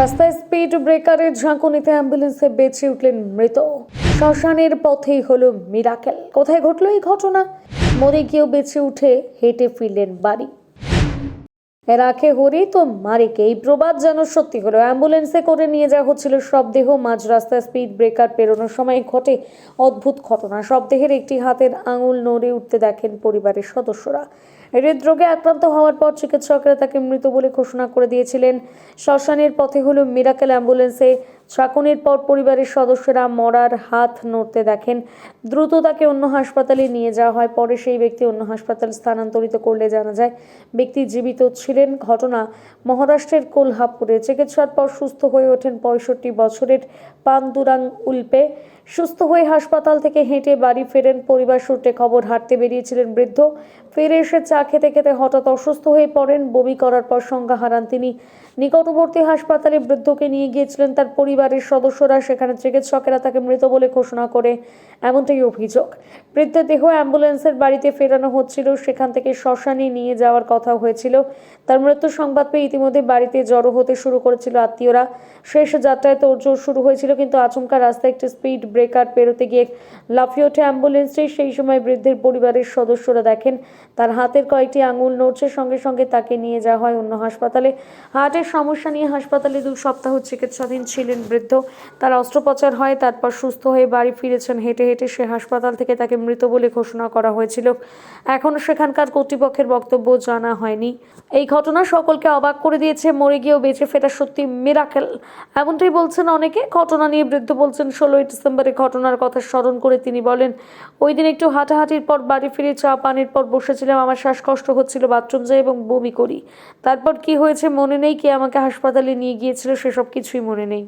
রাস্তায় স্পিড ব্রেকারের ঝাঁকুনিতে অ্যাম্বুলেন্সে বেঁচে উঠলেন মৃত। শ্মশানের পথেই হলো মিরাকেল। কোথায় ঘটলো এই ঘটনা? মরে গিয়েও বেঁচে উঠে হেঁটে ফিরলেন বাড়ি। রাখে হরি তো মারিকে। এই প্রবাদ যেন সত্যি হলো। অ্যাম্বুলেন্সে করে নিয়ে যাওয়া হচ্ছিল সব দেহ মাঝ রাস্তায় স্পিড ব্রেকার পেরোনোর সময় ঘটে অদ্ভুত ঘটনা। সব দেহের একটি হাতের আঙুল নড়ে উঠতে দেখেন পরিবারের সদস্যরা। হৃদরোগে আক্রান্ত হওয়ার পর চিকিৎসকরা তাকে মৃত বলে ঘোষণা করে দিয়েছিলেন। শ্মশানের পথে হলো মিরাকেল অ্যাম্বুলেন্সে। ছাকুনির পর পরিবারের সদস্যরা মরার হাত নড়তে দেখেন। দ্রুত তাকে অন্য হাসপাতালে নিয়ে যাওয়া হয়। পরে সেই ব্যক্তি অন্য হাসপাতালে স্থানান্তরিত করলে জানা যায়, ব্যক্তি জীবিত ছিলেন। ঘটনা মহারাষ্ট্রের কোলহাপুরে। চিকিৎসার পর সুস্থ হয়ে ওঠেন পঁয়ষট্টি বছরের পান্দুরাং উল্পে। সুস্থ হয়ে হাসপাতাল থেকে হেঁটে বাড়ি ফেরেন। পরিবার সূত্রে খবর, হাঁটতে বেরিয়েছিলেন বৃদ্ধ। ফিরে এসে চা খেতে খেতে হঠাৎ অসুস্থ হয়ে পড়েন। বমি করার পর সংজ্ঞা হারান তিনি। নিকটবর্তী হাসপাতালে বৃদ্ধকে নিয়ে গিয়েছিলেন তার পরিবারের সদস্যরা। সেখানে চিকিৎসকেরা তাকে মৃত বলে ঘোষণা করে এমনটাই অভিযোগ। বৃদ্ধের দেহ অ্যাম্বুলেন্সের বাড়িতে ফেরানো হচ্ছিল। সেখান থেকে শ্মশানে নিয়ে যাওয়ার কথা হয়েছিল। তার মৃত্যু সংবাদ পেয়ে ইতিমধ্যে বাড়িতে জড়ো হতে শুরু করেছিল আত্মীয়রা। শেষ যাত্রায় তোড়জোড় শুরু হয়েছিল, কিন্তু আচমকা রাস্তায় একটি স্পিড ব্রেকার পেরোতে গিয়ে লাফিয়ে ওঠে অ্যাম্বুলেন্সটি। সেই সময় বৃদ্ধের পরিবারের সদস্যরা দেখেন, তার হাতের কয়েকটি আঙুল নড়ছে, সঙ্গে সঙ্গে তাকে নিয়ে যাওয়া হয় অন্য হাসপাতালে। হার্টের সমস্যা নিয়ে হাসপাতালে দু সপ্তাহ চিকিৎসাধীন ছিলেন বৃদ্ধ। তার অস্ত্রোপচার হয়, তারপর সুস্থ হয়ে বাড়ি ফিরেছেন। হেঁটে হেঁটে সে হাসপাতাল থেকে তাকে মৃত বলে ঘোষণা করা হয়েছিল। এখনও সেখানকার কর্তৃপক্ষের বক্তব্য জানা হয়নি। এই ঘটনা সকলকে অবাক করে দিয়েছে, মরে গিয়েও বেঁচে ফেরা সত্যি মিরাকেল। এমনটাই বলছেন অনেকে। ঘটনা নিয়ে বৃদ্ধ বলছেন, ষোলোই ডিসেম্বরে ঘটনার কথা স্মরণ করে তিনি বলেন, ওই দিন একটু হাঁটাহাঁটির পর বাড়ি ফিরে চা পানির পর বসেছিলাম, আমার শ্বাসকষ্ট হচ্ছিল, বাথরুম যাই এবং বমি করি। তারপর কি হয়েছে মনে নেই, কে আমাকে হাসপাতালে নিয়ে গিয়েছিল সেসব কিছুই মনে নেই।